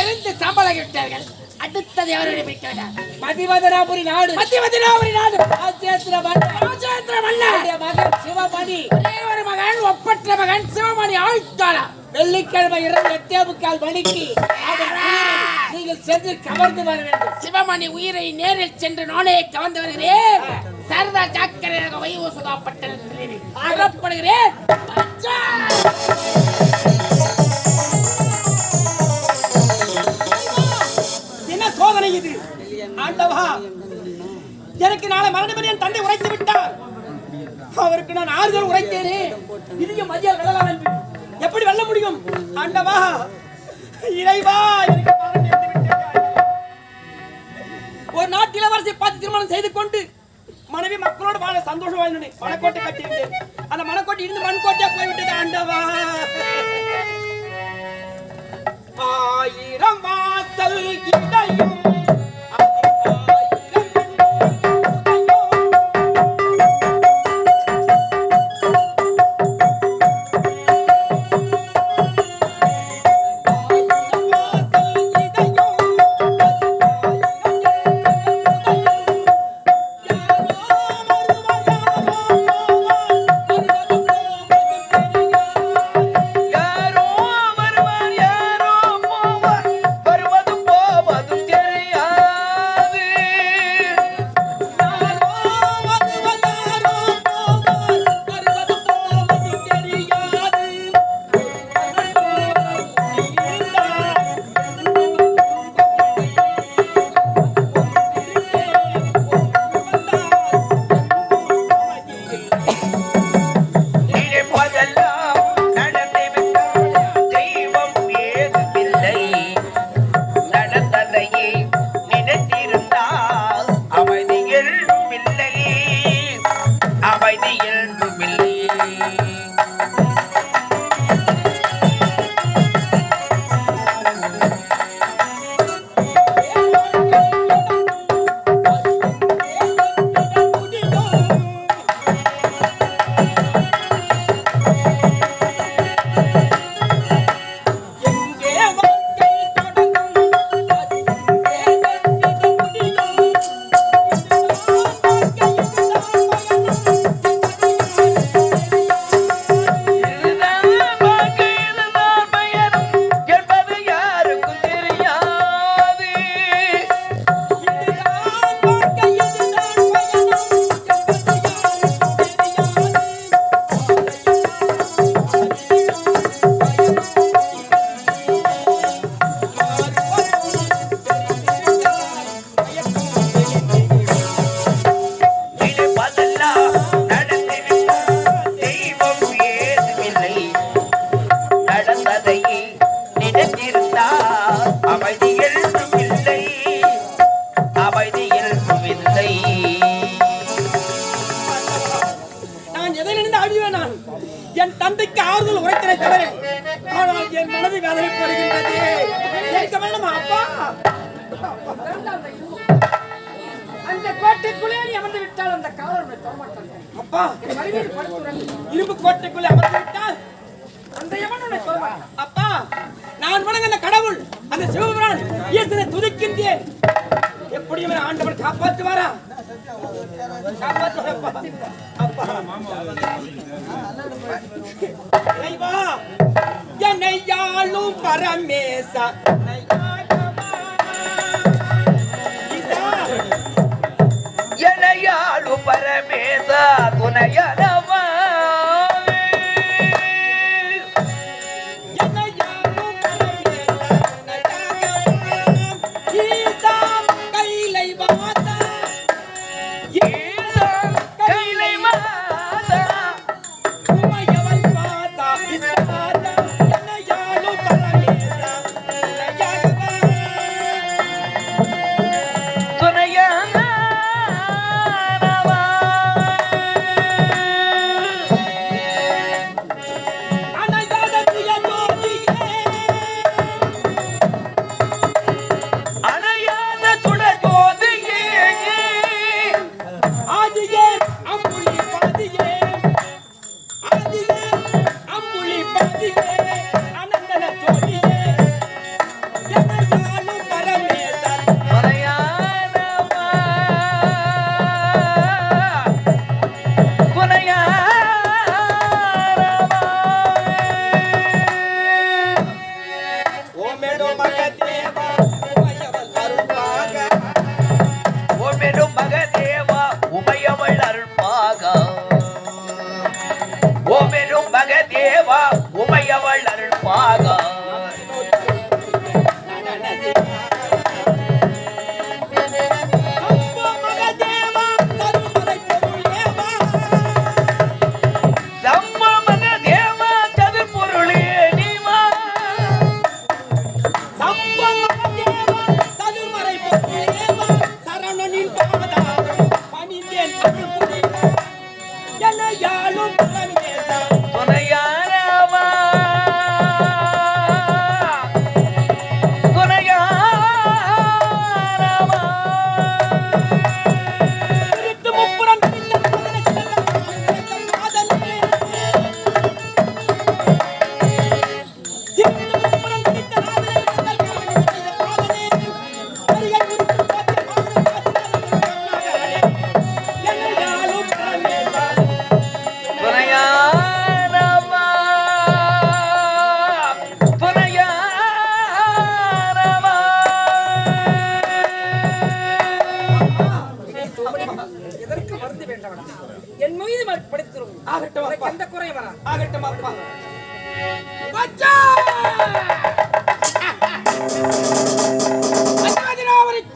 இறந்து சம்பளம் விட்டார்கள் அடுத்தது எவருடைய பிடிக்கிறார் மதிவதனாபுரி நாடு. மத்திய மதினாபுரி நாடு. ராஜேந்திர ராஜேந்திர மன்னர். மகன் சிவமணி. ஒரே ஒரு மகன் ஒப்பற்ற மகன் சிவமணி ஆழ்த்தாளா வெள்ளிக்கிழமை இரவு எட்டே முக்கால் மணிக்கு நீங்கள் சென்று கவர்ந்து வர வேண்டும். சிவமணி உயிரை நேரில் சென்று நானே கவர்ந்து வருகிறேன். சரதா ஜாக்கிரதையாக வைவசுதாப்பட்டத்தில் புறப்படுகிறேன். இது. ஆண்டவா எனக்கு நாளை மரணம் என் தந்தை உரைத்து விட்டார். அவருக்கு நான் ஆறுதல் உரைத்தேனே. இதைய மதியால் வெல்லலாம் எப்படி வெல்ல முடியும்? ஆண்டவா இறைவா எனக்கு ஒரு நாட்டு இளவரசை பார்த்து திருமணம் செய்து கொண்டு மனைவி மக்களோடு வாழ சந்தோஷம் வாழ்ந்தேன் மணக்கோட்டை கட்டியிருந்தேன். அந்த மணக்கோட்டை இருந்து மண்கோட்டையா போய்விட்டது ஆண்டவா ஆயிரம் வாசல் இடையும் அப்பா நான் வணங்கின கடவுள் அந்த சிவபெருமான் ஈசனை துதிக்கின்றேன். எப்படியும் என்னை ஆண்டவன் காப்பாற்றுவாரா? என்னையாளும் அப்பா? இறைவா, என்னை யாழும் பரமேசா. ஈசா, பரமேசா துணையனவா ஆகட்டும் அப்பா. எந்த குறை வரா ஆகட்டும் அப்பா.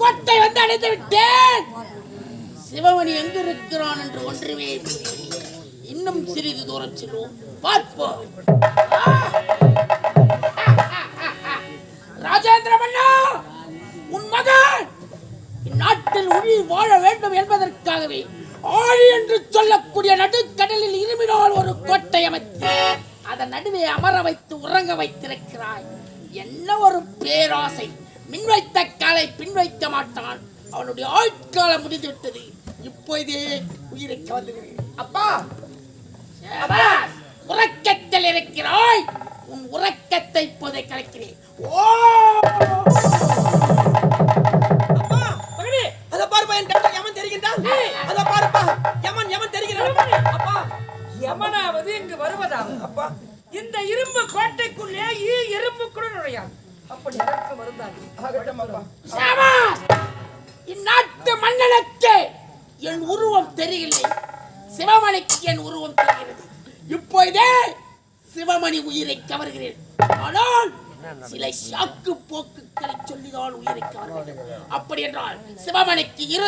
கோட்டை வந்து அடைத்து விட்டேன். சிவவன் எங்கு இருக்கிறான் என்று ஒன்றுமே இன்னும் சிறிது தூரம் செல்வோம். பார்ப்போம். ராஜேந்திர மன்னா உன் மகன் இந்நாட்டில் உயிர் வாழ வேண்டும் என்பதற்காகவே ஆழி என்று சொல்லக்கூடிய நடுக்கடலில் இருமினால் ஒரு கோட்டை அமைத்து அதன் நடுவே அமர வைத்து உறங்க வைத்திருக்கிறாய். என்ன ஒரு பேராசை. மின் வைத்த காலை பின் வைக்க மாட்டான். அவனுடைய ஆட்காலம் முடிந்து விட்டது இப்போதே உயிருக்கு வந்து அப்பா!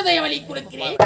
இருதய வழி கொடுக்கிறேன்.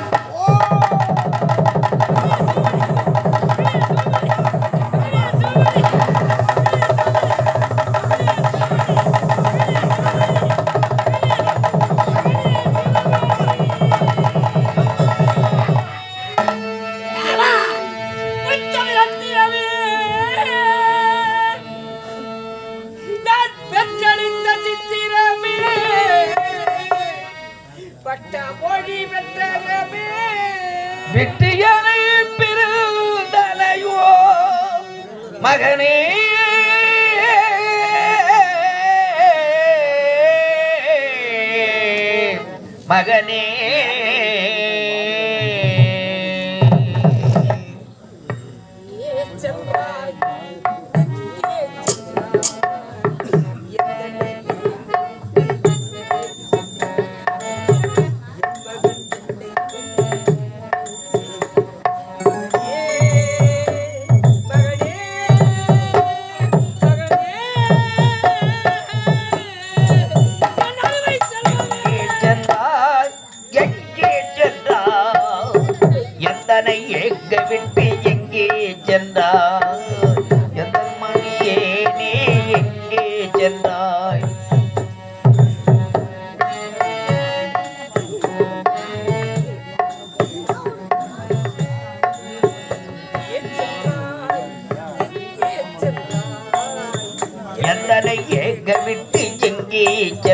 ಕೇಚ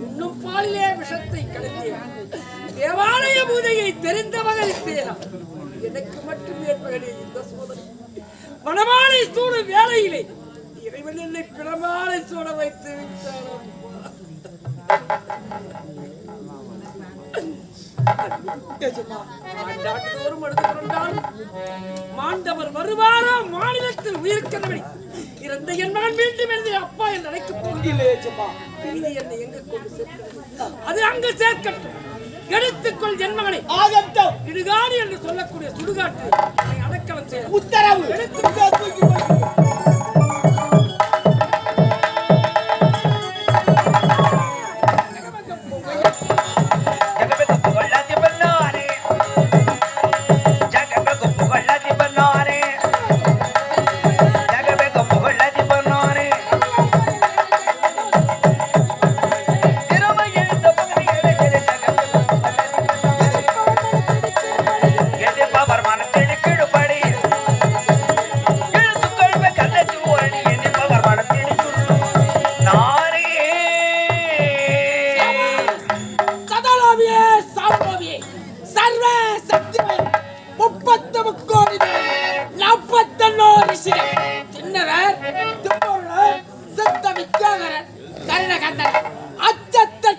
இன்னும் பாலிலே விஷத்தை கலந்தேன் தேவாலய பூஜையை தெரிந்த மகளித்தேனா எனக்கு மட்டும் ஏற்பகனே இந்த சோதனை? மணமாலை சூடும் வேலையிலே. இறைவன் என்னை பிணமாலை சூட வைத்து விட்டான் ஆண்டாண்டுதோறும் அடுத்து மாண்டவர் வருவாரா? மாநிலத்தில் உயிர்க்கிறபடி இறந்த என் மகன் மீண்டும் எழுதிய அப்பா என்று அழைக்கப் போகிறேன் இல்லை என்னை எங்க கொண்டு சேர்க்கிறது அது அங்கு சேர்க்கட்டும். எடுத்துக்கொள் ஜென்மகனை ஆகட்டும். இடுகாடு என்று சொல்லக்கூடிய சுடுகாட்டு. அடக்கலம் செய்ய உத்தரவு. ஜகபெகு அச்சத்தட்டு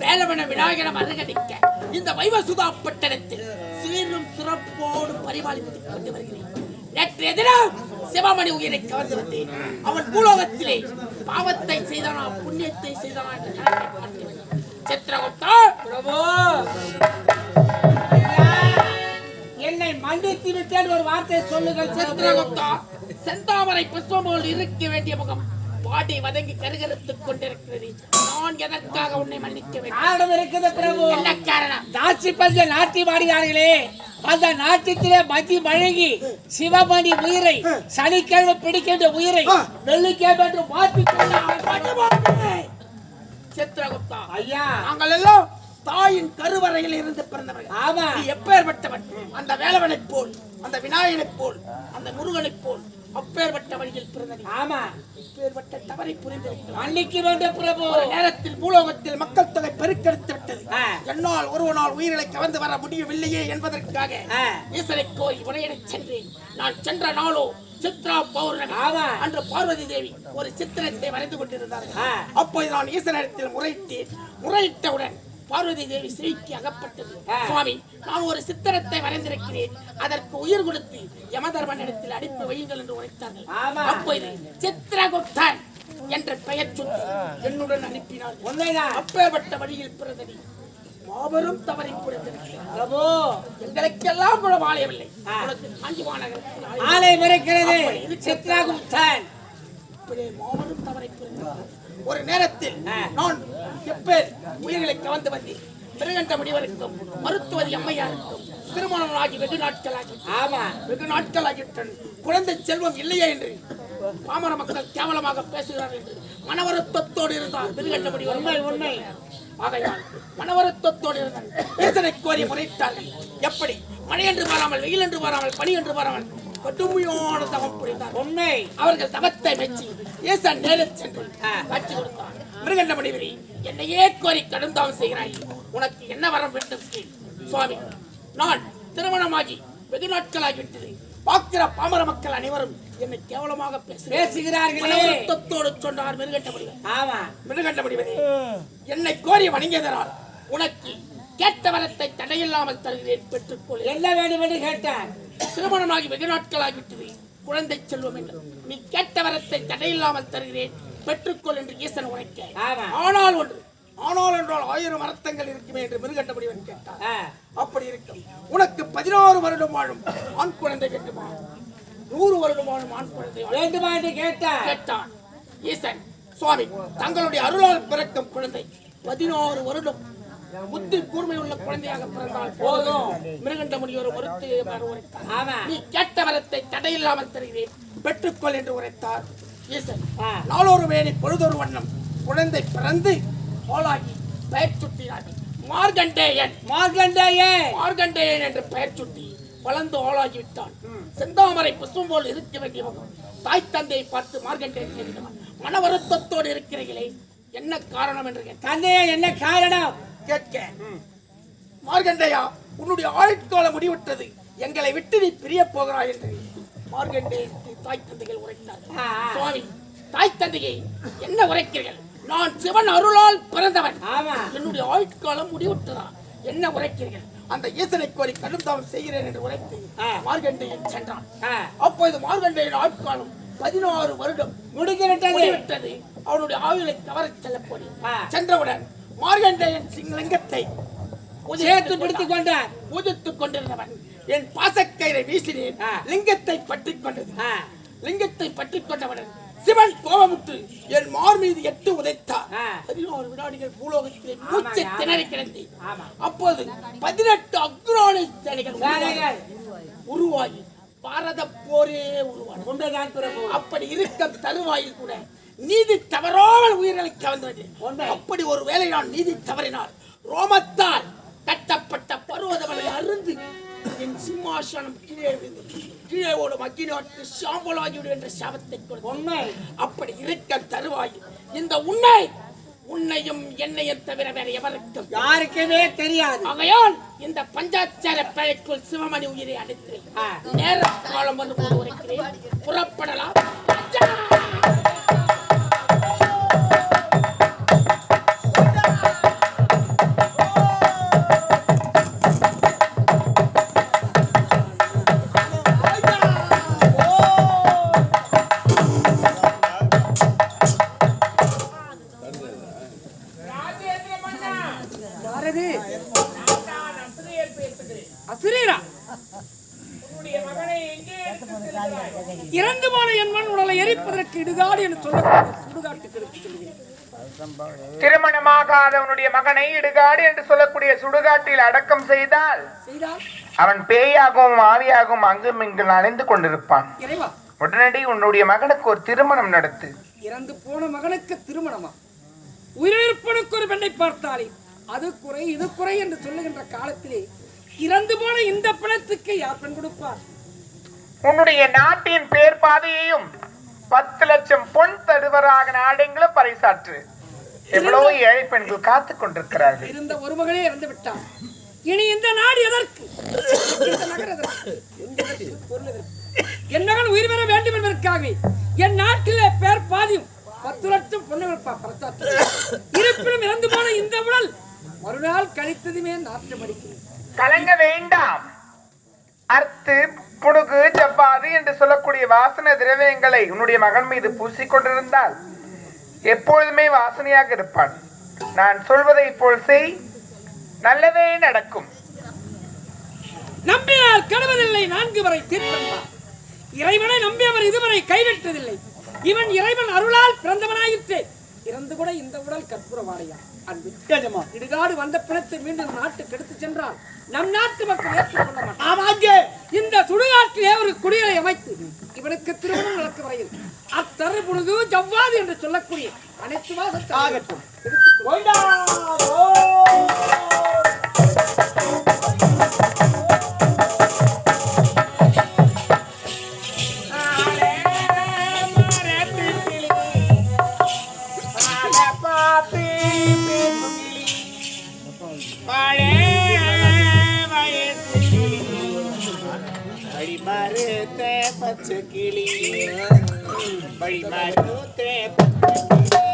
வேலவன விநாயகனம் அருகடிக்க இந்த வைவசுதா பட்டணத்தில் சீரும் சிறப்போடு பரிபாலித்துக் கொண்டு வருகிறேன் நேற்றைய தினம் சிவமணி உயிரை கவர்ந்து வந்தேன் அவன் பூலோகத்திலே பாவத்தை செய்தானா புண்ணியத்தை செய்தானா என்ற. சித்திரகுப்தா பிரபு என்னை மன்னித்து விட்டேன் ஒரு வார்த்தை சொல்லுங்கள். சித்திரகுப்தா செந்தாமரை புஷ்பம் போல் இருக்க வேண்டிய முகம் பாடி வதங்கி கருகருத்துக் கொண்டிருக்கிறது. நான் எதற்காக உன்னை மன்னிக்க வேண்டும்? காரணம் இருக்குது பிரபு. என்ன காரணம்? நாச்சி பஞ்ச நாட்டி மாடுகிறார்களே அந்த நாட்டியத்திலே மதி மழங்கி சிவமணி உயிரை சனிக்கிழமை பிடிக்கின்ற உயிரை வெள்ளிக்கிழமை என்று மாற்றி கொண்டார். பட்டுமானே! சித்திரகுப்தா ஐயா. நாங்கள் எல்லாம் தாயின் கருவறையில் இருந்து பிறந்தவர்கள். ஆமா. நீ எப்பேற்பட்டவன்? அந்த வேலவனைப் போல் அந்த விநாயகனைப் போல் அந்த முருகனைப் போல். அப்பேற்பட்ட வழியில் பிறந்த நீ ஆமா. அப்பேற்பட்ட தவறை புரிந்திருக்கிறாய் மன்னிக்க வேண்டும் பிரபு நேரத்தில் பூலோகத்தில் மக்கள் தொகை பெருக்கெடுத்து விட்டது. என்னால் ஒருவனால் உயிர்களை கவர்ந்து வர முடியவில்லையே என்பதற்காக. ஈசனை கோரி உரையிடச் சென்றேன். நான் சென்ற நாளோ சித்ரா பௌர்ணமி. ஆமா. அன்று பார்வதி தேவி ஒரு சித்திரத்தை வரைந்து கொண்டிருந்தார்கள். அப்போது நான் ஈசனிடத்தில் முறையிட்டேன் முறையிட்டவுடன் பார்வதி தேவி சிறைக்கு அகப்பட்டது. சுவாமி நான் ஒரு சித்திரத்தை வரைந்திருக்கிறேன் அதற்கு உயிர் கொடுத்து யமதர்மனிடத்தில் அனுப்பி வையுங்கள் என்று உரைத்தார்கள். அப்போது சித்திரகுப்தன் என்ற பெயர் சொல்லி என்னுடன் அனுப்பினார் அப்பேற்பட்ட வழியில் பிறந்தது மாபெரும் தவறை புரிந்திருக்கிறார் பிரபு எங்களுக்கெல்லாம் கூட வாழையவில்லை ஆ. உனக்கு காஞ்சி மாநகரத்தில் ஆலயம் ஆலை மறைக்கிறது அப்படி இருக்கு. சித்ராகுப்தன் மாபெரும் தவறை புரிந்திருக்கிறார். ஒரு நேரத்தில். நான் எப்பேர் உயிர்களை கவர்ந்து வந்தேன் திருகண்ட முடிவருக்கும் மருத்துவதி அம்மையாருக்கும் திருமணமாகி வெகு நாட்களாகி ஆமா. வெகு நாட்களாகிவிட்டன குழந்தை செல்வம் இல்லையே என்று பாமர மக்கள் கேவலமாக பேசுகிறார் என்று மனவருத்தத்தோடு இருந்தார் திருகண்டபடி உண்மை உண்மை. ஆகையால் மனவருத்தத்தோடு இருந்தார். ஈசனை கோரி முறையிட்டார்கள் எப்படி? மழை என்று வராமல் வெயில் என்று வராமல் பனி என்று வராமல் கடுமையான தவம் புரிந்தார். உண்மை. அவர்கள் தவத்தை மெச்சி ஈசன் நேரில் சென்று. காட்சி கொடுத்தார். மிருகண்ட முடிவிரி என்னையே கோரி கடுந்தாம் செய்கிறாய். உனக்கு என்ன வரம் வேண்டும். சுவாமி நான் திருமணமாகி வெகு நாட்களாகிவிட்டது. பார்க்கிற பாமர மக்கள் அனைவரும் என்னை கேவலமாக பேசுகிறார் பேசுகிறார்களே. மனவருத்தத்தோடு சொன்னார் மிருகண்ட முடிவர் ஆமா. மிருகண்ட முடிவரே என்னை கோரி வணங்கியதனால் உனக்கு கேட்ட வரத்தை தடையில்லாமல் தருகிறேன் பெற்றுக்கொள். என்ன வேண்டும் என்று கேட்டார். திருமணமாகி வெகு நாட்களாகிவிட்டது. குழந்தை செல்வம் என்று நீ கேட்ட வரத்தை தடையில்லாமல் தருகிறேன். பெற்றுக்கொள் என்று ஈசன் உரைக்க. ஆனால் ஒன்று ஆனால் என்றால் ஆயிரம் அர்த்தங்கள் இருக்குமே என்று மிருகண்டபடி அவன் கேட்டார் அப்படி இருக்கும் உனக்கு பதினோரு வருடம் வாழும் ஆண் குழந்தை வேண்டுமா? நூறு வருடம் வாழும் ஆண் குழந்தை வேண்டுமா? என்று கேட்டார் கேட்டான். ஈசன் சுவாமி தங்களுடைய அருளால் பிறக்கும் குழந்தை பதினோரு வருடம் புத்தி கூர்மை உள்ள குழந்தையாக பிறந்தால் போதும். மிருகண்ட முனிவர் மறுத்து உரைத்தார். நீ கேட்ட வரத்தை தடையில்லாமல் தருகிறேன். பெற்றுக்கொள் என்று உரைத்தார். நாளொரு வேணி பொழுதொரு வண்ணம் குழந்தை பிறந்து போலாகி பெயர் சுட்டினார் மார்கண்டேயன். மார்க்கண்டேயே மார்கண்டேயன் என்று பெயர் சுட்டி வளர்ந்து ஆளாகி விட்டான் செந்தாமரை புஷ்பம் போல் இருக்க வேண்டிய முகம். தாய் தந்தையை பார்த்து மார்கண்டேயன் கேட்கிறான் மன வருத்தத்தோடு இருக்கிறீர்களே என்ன காரணம் என்று தந்தையே என்ன காரணம்? கேட்க. மார்கண்டேயா உன்னுடைய ஆயுட்காலம் முடிவிட்டது எங்களை விட்டு நீ பிரிய போகிறாய் என்று. மார்கண்டேயனுக்கு தாய் தந்தைகள் உரைத்தார் ஆ, ஆ. சுவாமி தாய் தந்தையை என்ன உரைக்கிறீர்கள்? நான் சிவன் அருளால் பிறந்தவன். என்னுடைய ஆயுட்காலம் முடிவுற்றதா. என்ன உரைக்கிறீர்கள்? அந்த ஈசனை கோரி கடும் தாமம் செய்கிறேன் என்று உரைத்து. மார்கண்டேயன் சென்றான். அப்போது மார்கண்டேயன் ஆயுட்காலம் பதினாறு வருடம் முடிவிட்டது அவனுடைய ஆயுளை தவறச் செல்ல. சென்றவுடன் மார்கண்டேயன் சிங்கலிங்கத்தை சேர்த்து பிடித்துக் கொண்டார். பூஜித்துக் கொண்டிருந்தவன். என் பாசக்கயிறை வீசினேன். லிங்கத்தை பற்றிக் கொண்டது. லிங்கத்தை பற்றிக் கொண்டவுடன் சிவன் கோபமுற்று என் மார் மீது எட்டு உதைத்தார். பதினோரு வினாடிகள் பூலோகத்திலே மூச்சை. திணறி கிடந்தி ஆமா. அப்போது பதினெட்டு அக்ராணி சேனைகள். உருவாகி- உருவாகி பாரத போரே பிரபு அப்படி இருக்க தருவாயில் கூட நீதி தவறாமல் உயிர்களை கவர்ந்தது. அப்படி ஒரு வேளை நான் நீதி தவறினால் ரோமத்தால் கட்டப்பட்ட பருவதமலை அருந்து என் சிம்மாசனம் கீழே கீழே ஓடும் அக்கினாட்டு சாம்பலாகிவிடும் என்ற சாபத்தை உண்மை அப்படி இருக்க தருவாயில் இந்த உன்னை உன்னையும் என்னையும் தவிர வேற எவருக்கும் யாருக்குமே தெரியாது. ஆகையால் இந்த பஞ்சாச்சார பிழைக்குள் சிவமணி உயிரை அடித்து. நேர காலம் வந்து புறப்படலாம். திருமணமாகாதவனுடைய மகனை இடுகாடு என்று சொல்லக்கூடிய சுடுகாட்டில் அடக்கம் செய்தால் அவன் பேயாகவும் ஆவியாகவும் அங்கும் இங்கும் அணைந்து கொண்டிருப்பான். உடனடி உன்னுடைய மகனுக்கு ஒரு திருமணம் நடத்து. இறந்து போன மகனுக்கு திருமணமா? உயிரிழப்பனுக்கு ஒரு பெண்ணை பார்த்தாலே அது குறை இது குறை என்று சொல்லுகின்ற காலத்திலே இறந்து போன இந்த பிணத்துக்கு யார் பெண் கொடுப்பார்? உன்னுடைய நாட்டின் பேர் பாதையையும் பத்து லட்சம் பொன் தருவராக நாடுங்களும் பறைசாற்று. எவ்வளவு ஏழை பெண்கள் காத்துக் கொண்டிருக்கிறார்கள். இருந்த ஒரு மகளே இறந்து விட்டார் இனி இந்த நாடு எதற்கு? என் மகன் உயிர் பெற வேண்டும் என்பதற்காகவே என் நாட்டிலே பேர் பாதியும் பத்து லட்சம் பொண்ணுகள். இருப்பினும் இறந்து போன இந்த உடல் மறுநாள் கழித்ததுமே நாற்றம் அடிக்கிறது கலங்க வேண்டாம். அர்த்து புடுகு ஜவ்வாது என்று சொல்லக்கூடிய வாசனை திரவியங்களை உன்னுடைய மகன் மீது பூசிக்கொண்டிருந்தால் எப்பொழுதுமே வாசனையாக இருப்பான் நான் சொல்வதை போல் செய் நல்லதே நடக்கும். நம்பினால் கெடுவதில்லை நான்கு வரை தீர்ப்பென்பார் இறைவனை நம்பியவர் இதுவரை கைவிட்டதில்லை. இவன் இறைவன் அருளால் பிறந்தவனாயிற்று. இறந்து கூட இந்த உடல் கற்பூரவாடையா அன்பு இடுகாடு வந்த பிணத்தை மீண்டும் நாட்டுக்கு எடுத்து சென்றால் நம் நாட்டு மக்கள் ஏற்றுக்கொள்ள மாட்டார் இந்த சுடுகாட்டிலே ஒரு குடியலை அமைத்து இவனுக்கு திருமணம் நடக்கும் வரையில் அத்தரு புழுகு ஜவ்வாது என்று சொல்லக்கூடிய அனைத்து வாசத்தாகட்டும் बड़ी मारते बच किली बड़ी मारते बच किली